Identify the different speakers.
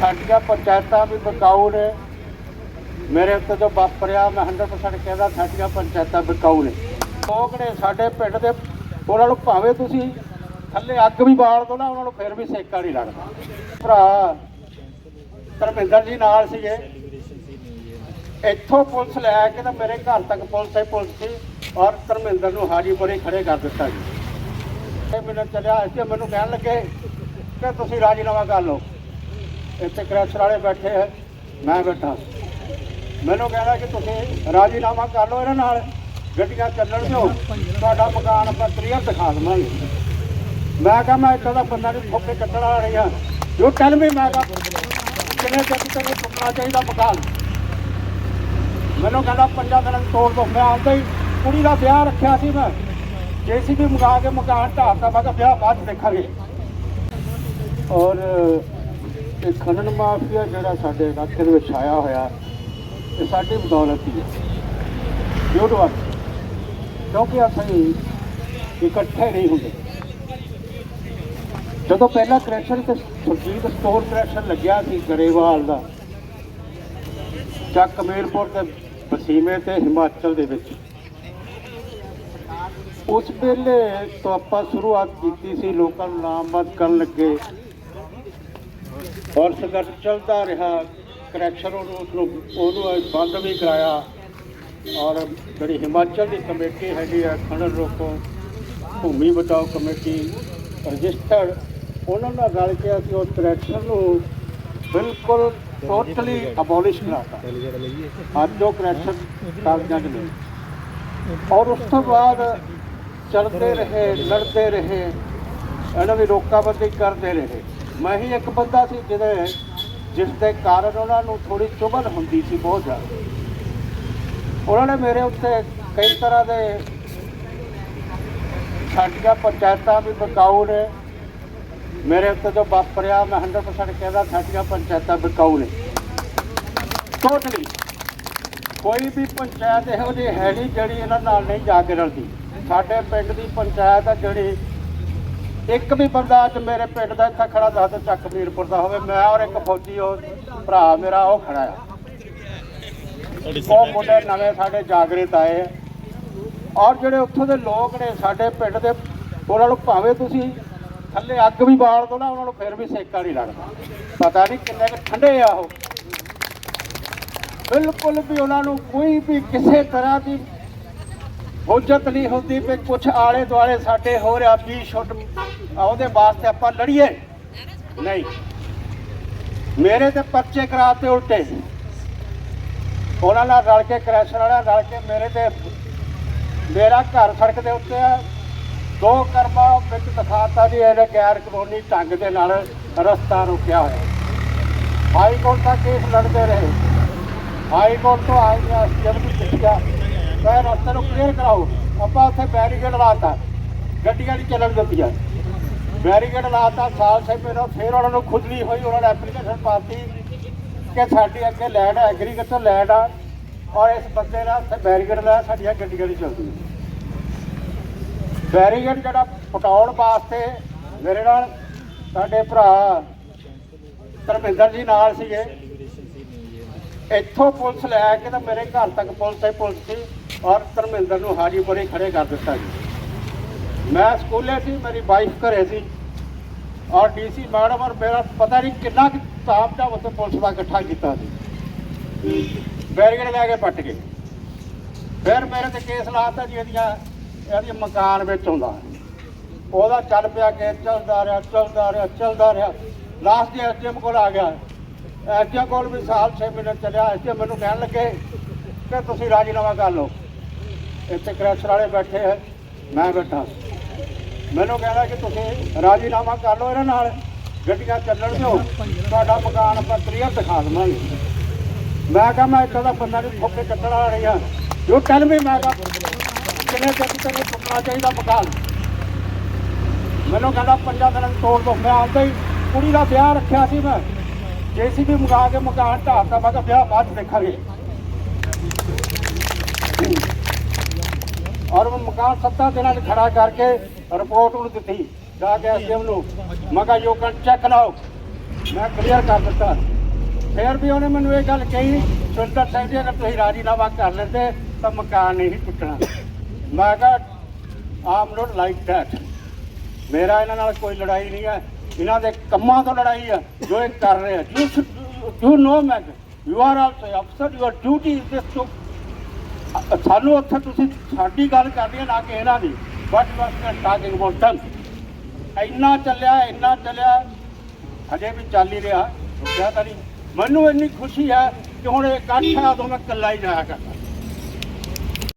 Speaker 1: ਸਾਡੀਆਂ ਪੰਚਾਇਤਾਂ ਵੀ ਬਕਾਊ ਨੇ। ਮੇਰੇ ਉੱਤੇ ਜੋ ਵਾਪਰਿਆ, ਮੈਂ 100% ਕਹਿੰਦਾ ਸਾਡੀਆਂ ਪੰਚਾਇਤਾਂ ਬਕਾਊ ਨੇ। ਲੋਕ ਨੇ ਸਾਡੇ ਪਿੰਡ ਦੇ, ਉਹਨਾਂ ਨੂੰ ਭਾਵੇਂ ਤੁਸੀਂ ਥੱਲੇ ਅੱਗ ਵੀ ਬਾਲ ਦੋ ਨਾ, ਉਹਨਾਂ ਨੂੰ ਫਿਰ ਵੀ ਸੇਕਾ ਨਹੀਂ ਲੱਗਦਾ। ਭਰਾ, ਧਰਮਿੰਦਰ ਜੀ ਨਾਲ ਸੀਗੇ। ਇੱਥੋਂ ਪੁਲਿਸ ਲੈ ਕੇ ਤਾਂ ਮੇਰੇ ਘਰ ਤੱਕ ਪੁਲਿਸ ਹੀ ਪੁਲਿਸ ਸੀ ਔਰ ਧਰਮਿੰਦਰ ਨੂੰ ਹਾਜੀਪੁਰੇ ਖੜੇ ਕਰ ਦਿੱਤਾ ਜੀ। ਇਹ ਮੈਨੂੰ ਚੱਲਿਆ, ਇੱਥੇ ਮੈਨੂੰ ਕਹਿਣ ਲੱਗੇ ਕਿ ਤੁਸੀਂ ਰਾਜੀਨਾਮਾ ਕਰ ਲਓ। ਇੱਥੇ ਕ੍ਰੈਸ਼ਰ ਵਾਲੇ ਬੈਠੇ ਹੈ ਮੈਂ ਬੈਠਾ। ਮੈਨੂੰ ਕਹਿੰਦਾ ਕਿ ਤੁਸੀਂ ਰਾਜੀਨਾਮਾ ਕਰ ਲਓ ਇਹਨਾਂ ਨਾਲ, ਗੱਡੀਆਂ ਚੱਲਣ ਦਿਓ, ਤੁਹਾਡਾ ਮਕਾਨ ਆਪਾਂ ਕਲੀਅਰ ਦਿਖਾ ਦਵਾਂਗੇ। ਮੈਂ ਕਿਹਾ, ਮੈਂ ਇੱਦਾਂ ਦਾ ਬੰਦਾ ਨਹੀਂ, ਫੋਕੇ ਕੱਟਣ ਵਾਲਾ ਨਹੀਂ ਜੋ ਟੈਲ ਵੀ ਮੈਂ ਕਿਹਾ ਕਿੰਨੇ ਚਿਰ ਤੱਕ ਟੁੱਟਣਾ ਚਾਹੀਦਾ ਮਕਾਨ? ਮੈਨੂੰ ਕਹਿੰਦਾ, ਪੰਜਾਂ ਦਿਨਾਂ ਤੋੜ ਦੋ। ਮੈਂ ਆਉਂਦਾ ਹੀ ਕੁੜੀ ਦਾ ਵਿਆਹ ਰੱਖਿਆ ਸੀ ਮੈਂ। ਜੇਸੀਬੀ ਮੰਗਾ ਕੇ ਮਕਾਨ ਢਾਹਤਾ ਮੈਂ ਕਿਹਾ, ਵਿਆਹ ਬਾਅਦ 'ਚ ਦੇਖਾਂਗੇ। ਔਰ ਇਹ ਖਨਨ ਮਾਫੀਆ ਜਿਹੜਾ ਸਾਡੇ ਇਲਾਕੇ ਦੇ ਵਿੱਚ ਆਇਆ ਹੋਇਆ ਇਹ ਸਾਡੀ ਬਦੌਲਤ ਹੀ ਹੈ। ਯੂਟਿਊਬ ਕਿਉਂਕਿ ਅਸੀਂ ਇਕੱਠੇ ਨਹੀਂ ਹੁੰਦੇ। ਜਦੋਂ ਪਹਿਲਾ ਕਰੈਕਸ਼ਨ ਤੇ ਸੁਰਜੀਤ ਸਟੋਰ ਕਰੈਕਸ਼ਨ ਲੱਗਿਆ ਸੀ ਗਰੇਵਾਲ ਦਾ, ਚੱਕ ਮੇਰਪੁਰ ਦੇ ਬਸੀਮੇ ਤੇ ਹਿਮਾਚਲ ਦੇ ਵਿੱਚ, ਉਸ ਵੇਲੇ ਤੋਂ ਆਪਾਂ ਸ਼ੁਰੂਆਤ ਕੀਤੀ ਸੀ, ਲੋਕਾਂ ਨੂੰ ਨਾਮਬੱਧ ਕਰਨ ਲੱਗੇ। ਔਰ ਸੰਘਰਸ਼ ਚੱਲਦਾ ਰਿਹਾ। ਕਰੈਕਸ਼ਨ ਉਹਨੂੰ ਉਸਨੂੰ ਉਹਨੂੰ ਬੰਦ ਵੀ ਕਰਾਇਆ। ਔਰ ਜਿਹੜੀ ਹਿਮਾਚਲ ਦੀ ਕਮੇਟੀ ਹੈਗੀ ਆ ਖਣਨ ਰੋਕੋ, ਭੂਮੀ ਬਚਾਓ ਕਮੇਟੀ, ਰਜਿਸਟਰਡ, ਉਹਨਾਂ ਨਾਲ ਰਲ ਕੇ ਅਸੀਂ ਉਸ ਕਰੈਕਸ਼ਨ ਨੂੰ ਬਿਲਕੁਲ ਟੋਟਲੀ ਅਬੋਲਿਸ਼ ਕਰਾਤਾ। ਅੱਜ ਜੋ ਕਰੈਕਸ਼ਨ ਕਾਗਜ਼ਾਂ 'ਚ ਨਹੀਂ ਔਰ ਉਸ ਤੋਂ ਬਾਅਦ ਚੜਦੇ ਰਹੇ, ਲੜਦੇ ਰਹੇ, ਇਹਨਾਂ ਦੀ ਰੋਕਾਬੰਦੀ ਕਰਦੇ ਰਹੇ। ਮੈਂ ਹੀ ਇੱਕ ਬੰਦਾ ਸੀ ਜਿਹਦੇ ਜਿਸ ਦੇ ਕਾਰਨ ਉਹਨਾਂ ਨੂੰ ਥੋੜੀ ਚੁਭਨ ਹੁੰਦੀ ਸੀ ਬਹੁਤ ਜ਼ਿਆਦਾ। ਉਹਨਾਂ ਨੇ ਮੇਰੇ ਉੱਤੇ ਕਈ ਤਰ੍ਹਾਂ ਦੇ ਸਾਡੀਆਂ ਪੰਚਾਇਤਾਂ ਵੀ ਬਕਾਊ ਨੇ। ਮੇਰੇ ਉੱਤੇ ਜੋ ਵਾਪਰਿਆ, ਮੈਂ 100% ਕਹਿੰਦਾ ਸਾਡੀਆਂ ਪੰਚਾਇਤਾਂ ਬਕਾਊ ਨੇ। ਟੋਟਲੀ ਕੋਈ ਵੀ ਪੰਚਾਇਤ ਇਹੋ ਜਿਹੀ ਹੈ ਨਹੀਂ ਜਿਹੜੀ ਇਹਨਾਂ ਨਾਲ ਨਹੀਂ ਜਾ ਕੇ ਰਲਦੀ। ਸਾਡੇ ਪਿੰਡ ਦੀ ਪੰਚਾਇਤ ਆ ਜਿਹੜੀ ਇੱਕ ਵੀ ਬੰਦਾ ਅੱਜ ਮੇਰੇ ਪਿੰਡ ਦਾ ਇੱਥੇ ਖੜਾ ਦੱਸ ਚੱਕ ਵੀਰਪੁਰ ਦਾ ਹੋਵੇ, ਮੈਂ ਔਰ ਇੱਕ ਫੌਜੀ, ਉਹ ਭਰਾ ਮੇਰਾ, ਉਹ ਖੜਾ ਆ। ਉਹ ਮੁੰਡੇ ਨਵੇਂ ਸਾਡੇ ਜਾਗਰਿਤ ਆਏ। ਔਰ ਜਿਹੜੇ ਉੱਥੋਂ ਦੇ ਲੋਕ ਨੇ ਸਾਡੇ ਪਿੰਡ ਦੇ, ਉਹਨਾਂ ਨੂੰ ਭਾਵੇਂ ਤੁਸੀਂ ਥੱਲੇ ਅੱਗ ਵੀ ਬਾਲ ਦੋ ਨਾ, ਉਹਨਾਂ ਨੂੰ ਫਿਰ ਵੀ ਸੇਕਾ ਨਹੀਂ ਲੱਗਦਾ। ਪਤਾ ਨਹੀਂ ਕਿੰਨੇ ਕੁ ਠੰਡੇ ਆ ਉਹ। ਬਿਲਕੁਲ ਵੀ ਉਹਨਾਂ ਨੂੰ ਕੋਈ ਵੀ ਕਿਸੇ ਤਰ੍ਹਾਂ ਦੀ ਹੁਜਤ ਨਹੀਂ ਹੁੰਦੀ ਵੀ ਕੁਝ ਆਲੇ ਦੁਆਲੇ ਸਾਡੇ ਹੋ ਰਿਹਾ 20 ਛੁੱਟ ਆ ਉਹਦੇ ਵਾਸਤੇ ਆਪਾਂ ਲੜੀਏ। ਨਹੀਂ। ਮੇਰੇ ਤੇ ਪਰਚੇ ਕਰਾਤੇ ਉਲਟੇ। ਉਹਨਾਂ ਨਾਲ ਰਲ ਕੇ ਕ੍ਰੈਸ਼ਰ ਵਾਲਾ ਰਲ ਕੇ ਮੇਰੇ ਤੇ ਮੇਰਾ ਘਰ ਸੜਕ ਦੇ ਉੱਤੇ ਆ। ਦੋ ਕਰਮਾ ਵਿੱਚ ਦਿਖਾਤਾ ਜੀ ਇਹਨੇ ਗੈਰ ਕਾਨੂੰਨੀ ਢੰਗ ਦੇ ਨਾਲ ਰਸਤਾ ਰੋਕਿਆ ਹੋਇਆ। ਹਾਈ ਕੋਰਟ ਦਾ ਕੇਸ ਲੜਦੇ ਰਹੇ। ਹਾਈ ਕੋਰਟ ਤੋਂ ਆ ਗਿਆ ਜਦ ਵੀ ਕਿਹਾ ਮੈਂ ਰਸਤੇ ਨੂੰ ਕਲੀਅਰ ਕਰਾਓ ਆਪਾਂ ਉੱਥੇ ਬੈਰੀਕੇਡ ਲਾਤਾ ਗੱਡੀਆਂ ਨਹੀਂ ਚੱਲਣ ਦਿੱਤੀਆਂ। ਬੈਰੀਕੇਡ ਲਾਤਾ ਸਾਲ ਸੇ ਪਹਿਲਾਂ ਫਿਰ ਉਹਨਾਂ ਨੂੰ ਖੁਦਲੀ ਹੋਈ, ਉਹਨਾਂ ਨੇ ਐਪਲੀਕੇਸ਼ਨ ਪਾਤੀ ਕਿ ਸਾਡੀ ਅੱਗੇ ਲੈਂਡ ਐਗਰੀਕਲਚਰ ਲੈਂਡ ਆ। ਔਰ ਇਸ ਬੰਦੇ ਨਾਲ ਉੱਥੇ ਬੈਰੀਕੇਡ ਲਾਇਆ, ਸਾਡੀਆਂ ਗੱਡੀਆਂ ਨਹੀਂ ਚੱਲਦੀਆਂ। ਬੈਰੀਕੇਡ ਜਿਹੜਾ ਪਟਾਉਣ ਵਾਸਤੇ ਮੇਰੇ ਨਾਲ ਸਾਡੇ ਭਰਾ ਧਰਮਿੰਦਰ ਜੀ ਨਾਲ ਸੀਗੇ। ਇੱਥੋਂ ਪੁਲਿਸ ਲੈ ਕੇ ਤਾਂ ਮੇਰੇ ਘਰ ਤੱਕ ਪੁਲਿਸ ਹੀ ਪੁਲਿਸ ਸੀ। ਔਰ ਧਰਮਿੰਦਰ ਨੂੰ ਹਾਜੀਪੁਰੇ ਖੜੇ ਕਰ ਦਿੱਤਾ ਜੀ। ਮੈਂ ਸਕੂਲੇ ਸੀ, ਮੇਰੀ ਵਾਈਫ ਘਰੇ ਸੀ। ਔਰ ਡੀਸੀ ਮੈਡਮ ਔਰ ਮੇਰਾ ਪਤਾ ਨਹੀਂ ਕਿੰਨਾ ਕੁ ਸਟਾਫ ਦਾ ਉੱਥੇ ਪੁਲਿਸ ਦਾ ਇਕੱਠਾ ਕੀਤਾ ਸੀ। ਬੈਰੀਕੇਡ ਲੈ ਕੇ ਪੱਟ ਗਏ। ਫਿਰ ਮੇਰੇ ਤੇ ਕੇਸ ਲਾਤਾ ਜੀ ਇਹਦੀਆਂ ਇਹਦੀ ਮਕਾਨ ਵਿੱਚ ਆਉਂਦਾ ਉਹਦਾ ਚੱਲ ਪਿਆ ਕੇ ਚੱਲਦਾ ਰਿਹਾ ਚੱਲਦਾ ਰਿਹਾ ਚੱਲਦਾ ਰਿਹਾ। ਲਾਸਟ ਦੇ ਐਸਡੀਐਮ ਕੋਲ ਆ ਗਿਆ। ਐਸਡੀਐਮ ਕੋਲ ਵੀ ਸਾਲ 6 ਮਹੀਨੇ ਚੱਲਿਆ। ਐਸਡੀਐਮ ਮੈਨੂੰ ਕਹਿਣ ਲੱਗੇ ਕਿ ਤੁਸੀਂ ਰਾਜੀਨਾਮਾ ਕਰ ਲਓ। ਇੱਥੇ ਕ੍ਰੈਸ਼ਰ ਵਾਲੇ ਬੈਠੇ ਹੈ ਮੈਂ ਬੈਠਾ। ਮੈਨੂੰ ਕਹਿੰਦਾ ਕਿ ਤੁਸੀਂ ਰਾਜੀਨਾਮਾ ਕਰ ਲਓ ਇਹਨਾਂ ਨਾਲ, ਗੱਡੀਆਂ ਚੱਲਣ ਦਿਓ, ਤੁਹਾਡਾ ਮਕਾਨ ਆਪਾਂ ਕਲੀਅਰ ਦਿਖਾ ਦਵਾਂਗੇ। ਮੈਂ ਕਿਹਾ, ਮੈਂ ਇੱਦਾਂ ਦਾ ਬੰਦਾ ਨਹੀਂ ਫੋਕੇ ਕੱਟਣ ਵਾਲਾ ਨਹੀਂ ਆ ਜੋ ਟੈਲ ਵੀ ਮੈਂ ਕਿਹਾ ਕਿੰਨੇ ਚਿਰ ਤੱਕ ਟੁੱਟਣਾ ਚਾਹੀਦਾ ਮਕਾਨ। ਮੈਨੂੰ ਕਹਿੰਦਾ, ਪੰਜਾਂ ਦਿਨਾਂ ਤੋੜ ਦੋ। ਮੈਂ ਆਉਂਦਾ ਹੀ ਕੁੜੀ ਦਾ ਵਿਆਹ ਰੱਖਿਆ ਸੀ ਮੈਂ। ਜੇਸੀਬੀ ਮੰਗਾ ਕੇ ਮਕਾਨ ਢਾਹਤਾ ਮੈਂ ਕਿਹਾ, ਵਿਆਹ ਬਾਅਦ 'ਚ ਦੇਖਾਂਗੇ। ਔਰ ਮੈਂ ਮਕਾਨ ਸੱਤਾਂ ਦਿਨਾਂ 'ਚ ਖੜਾ ਕਰਕੇ ਰਿਪੋਰਟ ਉਹਨੂੰ ਦਿੱਤੀ, ਜਾ ਕੇ ਐਸਡੀਐਮ ਨੂੰ। ਮੈਂ ਕਿਹਾ ਯੂ ਕੈਨ ਚੈੱਕ ਨਾਓ ਮੈਂ ਕਲੀਅਰ ਕਰ ਦਿੱਤਾ। ਫਿਰ ਵੀ ਉਹਨੇ ਮੈਨੂੰ ਇਹ ਗੱਲ ਕਹੀ ਸੁੰਦਰ ਸਿੰਘ ਜੀ, ਅਗਰ ਤੁਸੀਂ ਰਾਜੀਨਾਮਾ ਕਰ ਲੈਂਦੇ, ਤਾਂ ਮਕਾਨ ਨਹੀਂ ਸੀ ਟੁੱਟਣਾ। ਮੈਂ ਕਿਹਾ ਆਮ ਨੋਟ ਲਾਈਕ ਦੈਟ ਮੇਰਾ ਇਹਨਾਂ ਨਾਲ ਕੋਈ ਲੜਾਈ ਨਹੀਂ ਹੈ। ਇਹਨਾਂ ਦੇ ਕੰਮਾਂ ਤੋਂ ਲੜਾਈ ਹੈ, ਜੋ ਇਹ ਕਰ ਰਹੇ ਆ ਯੂ ਨੋ ਮੈਂ you are also officer your duty is to ਸਾਨੂੰ ਉੱਥੇ ਤੁਸੀਂ ਸਾਡੀ ਗੱਲ ਕਰਨੀ ਹੈ ਨਾ ਕਿ ਇਹਨਾਂ ਦੀ ਬਟ ਵਾਸ ਟਾਕਿੰਗ ਅਬਾਊਟ ਦਮ ਇੰਨਾ ਚੱਲਿਆ ਇੰਨਾ ਚੱਲਿਆ, ਹਜੇ ਵੀ ਚੱਲ ਹੀ ਰਿਹਾ। ਰੁਕਿਆ ਤਾਂ ਨਹੀਂ। ਮੈਨੂੰ ਇੰਨੀ ਖੁਸ਼ੀ ਹੈ ਕਿ ਹੁਣ ਇਹ ਇਕੱਠ ਹੈ ਉਦੋਂ ਮੈਂ ਇਕੱਲਾ ਹੀ ਜਾਇਆ ਕਰਦਾ।